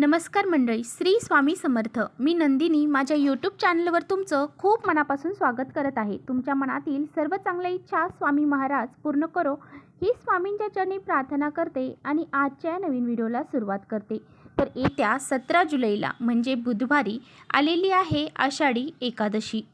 नमस्कार मंडळी श्री स्वामी समर्थ. मी नंदिनी. माझ्या यूट्यूब चॅनलवर तुमचं खूप मनापासून स्वागत करत आहे. तुमच्या मनातील सर्व चांगल्या इच्छा स्वामी महाराज पूर्ण करो. ही स्वामींच्या चरणी प्रार्थना करते आणि आजच्या या नवीन व्हिडिओला सुरुवात करते. तर येत्या सतरा जुलैला म्हणजे बुधवारी आलेली आहे आषाढी एकादशी.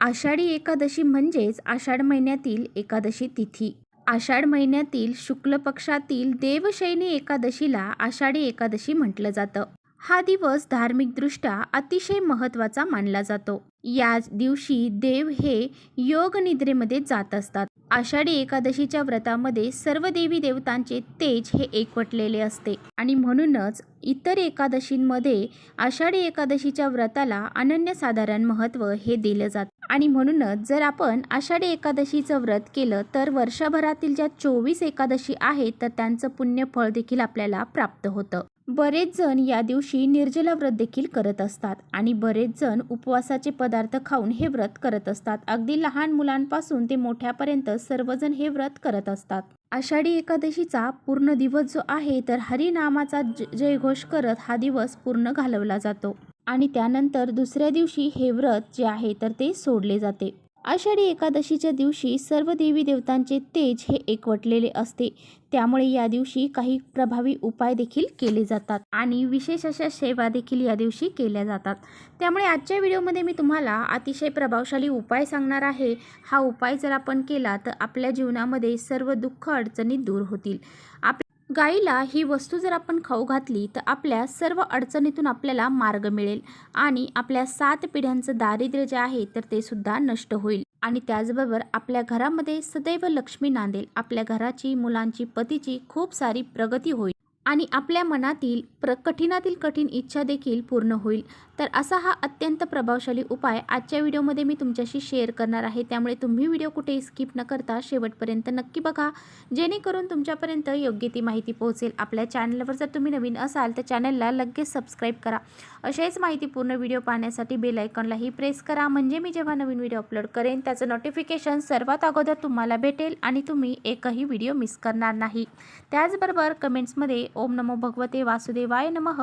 आषाढी एकादशी म्हणजेच आषाढ महिन्यातील एकादशी तिथी. आषाढ महिन्यातील शुक्ल पक्षातील देवशैनी एकादशीला आषाढी एकादशी म्हटलं जातं. हा दिवस धार्मिकदृष्ट्या अतिशय महत्त्वाचा मानला जातो. या दिवशी देव हे योग निद्रेमध्ये जात असतात. आषाढी एकादशीच्या व्रतामध्ये सर्व देवी देवतांचे तेज हे एकवटलेले असते. आणि म्हणूनच इतर एकादशींमध्ये आषाढी एकादशीच्या व्रताला अनन्यसाधारण महत्त्व हे दिलं जातं. आणि म्हणूनच जर आपण आषाढी एकादशीचं व्रत केलं तर वर्षभरातील ज्या चोवीस एकादशी आहेत तर त्यांचं पुण्यफळ देखील आपल्याला प्राप्त होतं. बरेच जण या दिवशी निर्जला व्रत देखील करत असतात आणि बरेच जण उपवासाचे पदार्थ खाऊन हे व्रत करत असतात. अगदी लहान मुलांपासून ते मोठ्यापर्यंत सर्वजण हे व्रत करत असतात. आषाढी एकादशीचा पूर्ण दिवस जो आहे तर हरिनामाचा ज- जयघोष करत हा दिवस पूर्ण घालवला जातो. आणि त्यानंतर दुसऱ्या दिवशी हे व्रत जे आहे तर ते सोडले जाते. आषाढी एकादशीच्या दिवशी सर्व देवी देवतांचे तेज हे एकवटलेले असते. त्यामुळे या दिवशी काही प्रभावी उपाय देखील केले जातात आणि विशेष अशा सेवा देखील या दिवशी केल्या जातात. त्यामुळे आजच्या व्हिडिओमध्ये मी तुम्हाला अतिशय प्रभावशाली उपाय सांगणार आहे. हा उपाय जर आपण केला तर आपल्या जीवनामध्ये सर्व दुःख अडचणी दूर होतील. आप गाईला ही वस्तू जर आपण खाऊ घातली तर आपल्या सर्व अडचणीतून आपल्याला मार्ग मिळेल आणि आपल्या सात पिढ्यांचं दारिद्र्य जे आहे तर ते सुद्धा नष्ट होईल. आणि त्याचबरोबर आपल्या घरामध्ये सदैव लक्ष्मी नांदेल. आपल्या घराची मुलांची पतीची खूप सारी प्रगती होईल. आणि आपल्या मनातील प्र कठीणातील कठीण इच्छा देखील पूर्ण होईल. तर असा हा अत्यंत प्रभावशाली उपाय आजच्या व्हिडिओमध्ये मी तुमच्याशी शेअर करणार आहे. त्यामुळे तुम्ही व्हिडिओ कुठेही स्किप न करता शेवटपर्यंत नक्की बघा. जेणेकरून तुमच्यापर्यंत योग्य ती माहिती पोहोचेल. आपल्या चॅनलवर जर तुम्ही नवीन असाल तर चॅनलला लगेच सबस्क्राईब करा. अशाच माहितीपूर्ण व्हिडिओ पाहण्यासाठी बेल आयकॉनलाही प्रेस करा. म्हणजे मी जेव्हा नवीन व्हिडिओ अपलोड करेन त्याचं नोटिफिकेशन सर्वात अगोदर तुम्हाला भेटेल आणि तुम्ही एकही व्हिडिओ मिस करणार नाही. त्याचबरोबर कमेंट्समध्ये ओम नमो भगवते वासुदेवाय नमः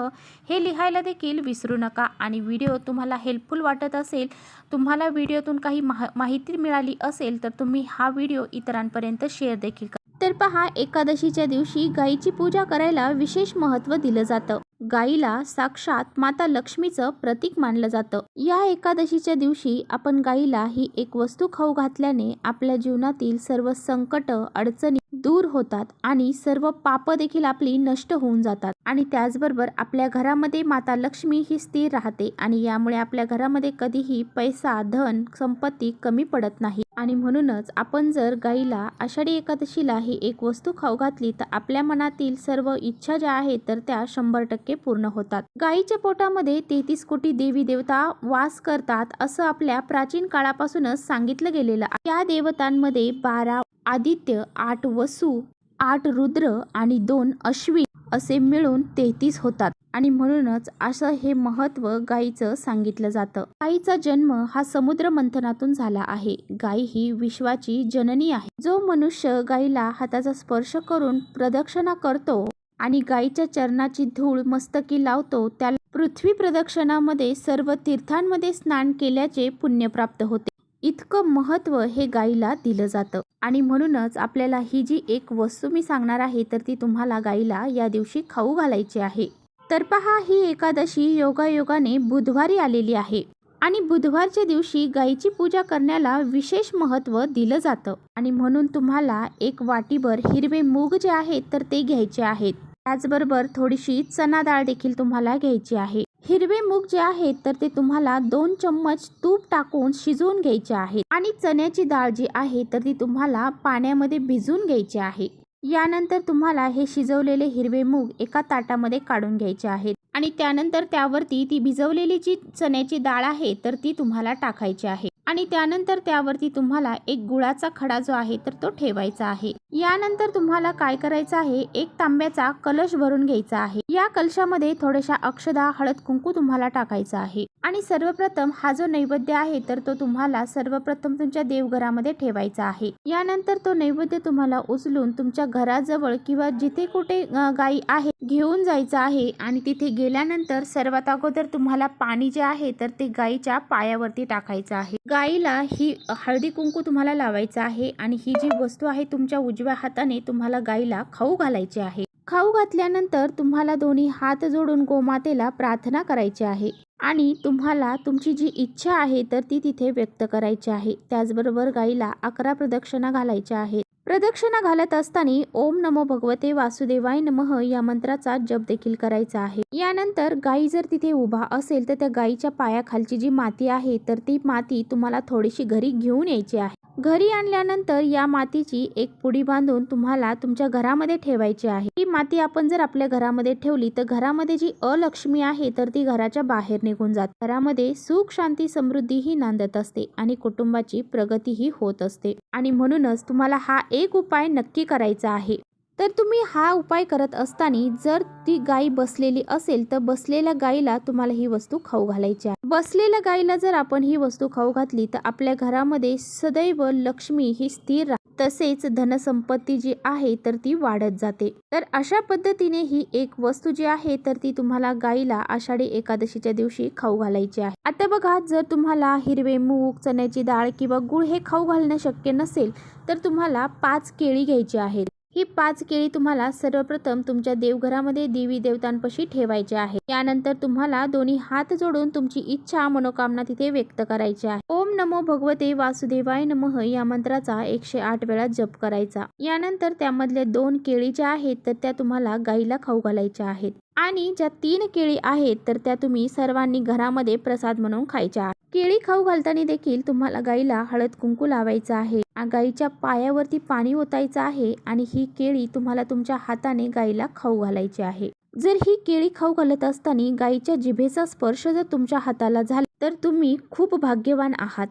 हे लिहायला देखील विसरू नका. आणि व्हिडिओ तुम्हाला हेल्पफुल वाटत असेल तुम्हाला व्हिडिओतून काही माह माहिती मिळाली असेल तर तुम्ही हा व्हिडिओ इतरांपर्यंत शेअर देखील करा. तर पहा एकादशीच्या दिवशी गायीची पूजा करायला विशेष महत्त्व दिलं जातं. गाईला साक्षात माता लक्ष्मीचं प्रतीक मानलं जातं. या एकादशीच्या दिवशी आपण गाईला ही एक वस्तू खाऊ घातल्याने आपल्या जीवनातील सर्व संकट अडचणी दूर होतात आणि सर्व पाप देखील आपली नष्ट होऊन जातात. आणि त्याचबरोबर आपल्या घरामध्ये माता लक्ष्मी ही स्थिर राहते आणि यामुळे आपल्या घरामध्ये कधीही पैसा धन संपत्ती कमी पडत नाही. आणि म्हणूनच आपण जर गाईला आषाढी एकादशीला ही एक वस्तू खाऊ घातली तर आपल्या मनातील सर्व इच्छा ज्या आहेत तर त्या शंभर टक्के पूर्ण होतात. गाईच्या पोटामध्ये तेहतीस कोटी देवी देवता वास करतात असं आपल्या प्राचीन काळापासूनच सांगितलं गेलेलं त्या या देवतांमध्ये बारा आदित्य आठ वसू आठ रुद्र आणि दोन अश्विन असे मिळून तेहतीस होतात. आणि म्हणूनच असं हे महत्त्व गायीचं सांगितलं जातं. गायीचा जन्म हा समुद्र मंथनातून झाला आहे. गाय ही विश्वाची जननी आहे. जो मनुष्य गायीला हाताचा स्पर्श करून प्रदक्षिणा करतो आणि गायीच्या चरणाची धूळ मस्तकी लावतो त्याला पृथ्वी प्रदक्षिणामध्ये सर्व तीर्थांमध्ये स्नान केल्याचे पुण्य प्राप्त होते. इतकं महत्त्व हे गाईला दिलं जातं. आणि म्हणूनच आपल्याला ही जी एक वस्तू मी सांगणार आहे तर ती तुम्हाला गाईला या दिवशी खाऊ घालायची आहे. तर पहा ही एकादशी योगायोगाने बुधवारी आलेली आहे. आणि बुधवारच्या दिवशी गाईची पूजा करण्याला विशेष महत्त्व दिलं जातं. आणि म्हणून तुम्हाला एक वाटीभर हिरवे मूग जे आहेत तर ते घ्यायचे आहेत. त्याचबरोबर थोडीशी चना डाळ देखील तुम्हाला घ्यायची आहे. हिरवे मूग जे आहेत तर ते तुम्हाला दोन चम्मच तूप टाकून शिजवून घ्यायचे आहे आणि चण्याची डाळ जी आहे तर ती तुम्हाला पाण्यामध्ये भिजवून घ्यायची आहे. यानंतर तुम्हाला हे शिजवलेले हिरवे मूग एका ताटामध्ये काढून घ्यायचे आहेत. आणि त्यानंतर त्यावरती ती भिजवलेली जी चण्याची डाळ आहे तर ती तुम्हाला टाकायची आहे. आणि त्यानंतर त्यावरती तुम्हाला एक गुळाचा खडा जो आहे तर तो ठेवायचा आहे. यानंतर तुम्हाला काय करायचं आहे एक तांब्याचा कलश भरून घ्यायचा आहे. या कलशामध्ये थोड्याशा अक्षदा हळद कुंकू तुम्हाला टाकायचा आहे. आणि सर्वप्रथम हा जो नैवेद्य आहे तर तो तुम्हाला सर्वप्रथम तुमच्या देवघरामध्ये ठेवायचा आहे. यानंतर तो नैवेद्य तुम्हाला उचलून तुमच्या घराजवळ किंवा जिथे कुठे गाई आहे घेऊन जायचं आहे. आणि तिथे गेल्यानंतर सर्वात अगोदर तुम्हाला पाणी जे आहे तर ते गाईच्या पायावरती टाकायचं आहे. गाईला ही हळदी कुंकू तुम्हाला लावायचं आहे. आणि ही जी वस्तू आहे तुमच्या उजव्या हाताने तुम्हाला गाईला खाऊ घालायची आहे. खाऊ घातल्यानंतर तुम्हाला दोन्ही हात जोडून गोमातेला प्रार्थना करायची आहे. आणि तुम्हाला तुमची जी इच्छा आहे तर ती तिथे व्यक्त करायची आहे. त्याचबरोबर गाईला अकरा प्रदक्षिणा घालायच्या आहेत. प्रदक्षिणा घालत असताना ओम नमो भगवते वासुदेवाय नमः या मंत्राचा जप देखील करायचा आहे. यानंतर गाई जर तिथे उभा असेल तर त्या गाईच्या पायाखालची जी माती आहे तर ती माती तुम्हाला थोडीशी घरी घेऊन यायची आहे. घरी आणल्यानंतर या मातीची एक पुडी बांधून तुम्हाला तुमच्या घरामध्ये ठेवायची आहे. ही माती आपण जर आपल्या घरामध्ये ठेवली तर घरामध्ये जी अलक्ष्मी आहे तर ती घराच्या बाहेर निघून जात. घरामध्ये सुख शांती समृद्धी ही नांदत असते आणि कुटुंबाची प्रगतीही होत असते. आणि म्हणूनच तुम्हाला हा एक उपाय नक्की करायचा आहे. तर तुम्ही हा उपाय करत असताना जर ती गाय बसलेली असेल तर बसलेल्या गाईला तुम्हाला ही वस्तू खाऊ घालायची आहे. बसलेल्या गाईला जर आपण ही वस्तू खाऊ घातली तर आपल्या घरामध्ये सदैव लक्ष्मी ही स्थिर राहते तसेच धनसंपत्ती जी आहे तर ती वाढत जाते. तर अशा पद्धतीने ही एक वस्तू जी आहे तर ती तुम्हाला गाईला आषाढी एकादशीच्या दिवशी खाऊ घालायची आहे. आता बघा जर तुम्हाला हिरवे मूग चण्याची डाळ किंवा गुळ हे खाऊ घालणं शक्य नसेल तर तुम्हाला पाच केळी घ्यायची आहेत. ही पाच केळी तुम्हाला सर्वप्रथम तुमच्या देवघरामध्ये देवी देवतांपाशी ठेवायचे आहे. यानंतर तुम्हाला दोन्ही हात जोडून तुमची इच्छा मनोकामना तिथे व्यक्त करायची आहे. ओम नमो भगवते वासुदेवाय नमः या मंत्राचा एकशे आठ वेळा जप करायचा. यानंतर त्यामधल्या दोन केळी ज्या आहेत तर त्या तुम्हाला गाईला खाऊ घालायच्या आहेत. आणि ज्या तीन केळी आहेत तर त्या तुम्ही सर्वांनी घरामध्ये प्रसाद म्हणून खायच्या आहेत. केळी खाऊ घालताना देखील तुम्हाला गाईला हळद कुंकू लावायचं आहे. गाईच्या पायावरती पाणी ओतायचं आहे आणि ही केळी तुम्हाला तुमच्या हाताने गाईला खाऊ घालायची आहे. जर ही केळी खाऊ घालत असताना गाईच्या जिभेचा स्पर्श जर तुमच्या हाताला झाला तर तुम्ही खूप भाग्यवान आहात.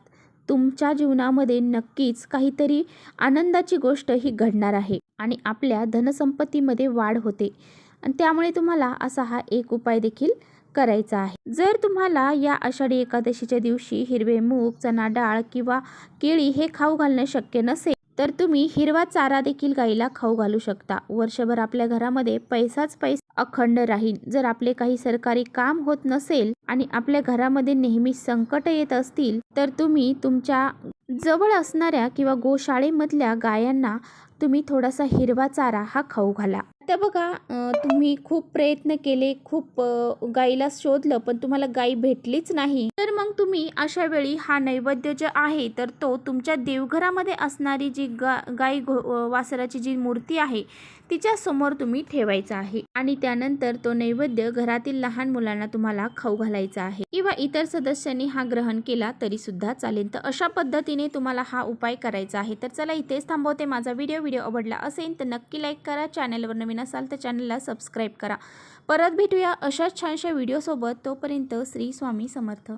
तुमच्या जीवनामध्ये नक्कीच काहीतरी आनंदाची गोष्ट ही घडणार आहे आणि आपल्या धनसंपत्तीमध्ये वाढ होते. आणि त्यामुळे तुम्हाला असा हा एक उपाय देखील करायचा आहे. जर तुम्हाला या आषाढी एकादशीच्या दिवशी हिरवे मूग चणा डाळ किंवा केळी हे खाऊ घालणं शक्य नसेल तर तुम्ही हिरवा चारा देखील गाईला खाऊ घालू शकता. वर्षभर आपल्या घरामध्ये पैसाच पैसा अखंड राहील. जर आपले काही सरकारी काम होत नसेल आणि आपल्या घरामध्ये नेहमी संकट येत असतील तर तुम्ही तुमच्या जवळ असणाऱ्या किंवा गोशाळेमधल्या गायांना तुम्ही थोडासा हिरवा चारा हा खाऊ घाला. तर बघा तुम्ही खूप प्रयत्न केले खूप गाईला शोधलं पण तुम्हाला गाई भेटलीच नाही. तर मग तुम्ही अशा वेळी हा नैवेद्य जे आहे तर तो तुमच्या देवघरामध्ये असणारी जी गा गाई घो वासराची जी मूर्ती आहे तिच्यासमोर तुम्ही ठेवायचा आहे. आणि त्यानंतर तो नैवेद्य घरातील लहान मुलांना तुम्हाला खाऊ घालायचा आहे. किंवा इतर सदस्यांनी हा ग्रहण केला तरी सुद्धा चालेल. तर अशा पद्धतीने तुम्हाला हा उपाय करायचा आहे. तर चला इथेच थांबवते माझा व्हिडिओ व्हिडिओ आवडला असेल तर नक्की लाईक करा. चॅनलवर नवीन असाल तर चॅनलला सबस्क्राईब करा. परत भेटूया अशाच छानशा व्हिडिओसोबत तोपर्यंत श्री स्वामी समर्थ.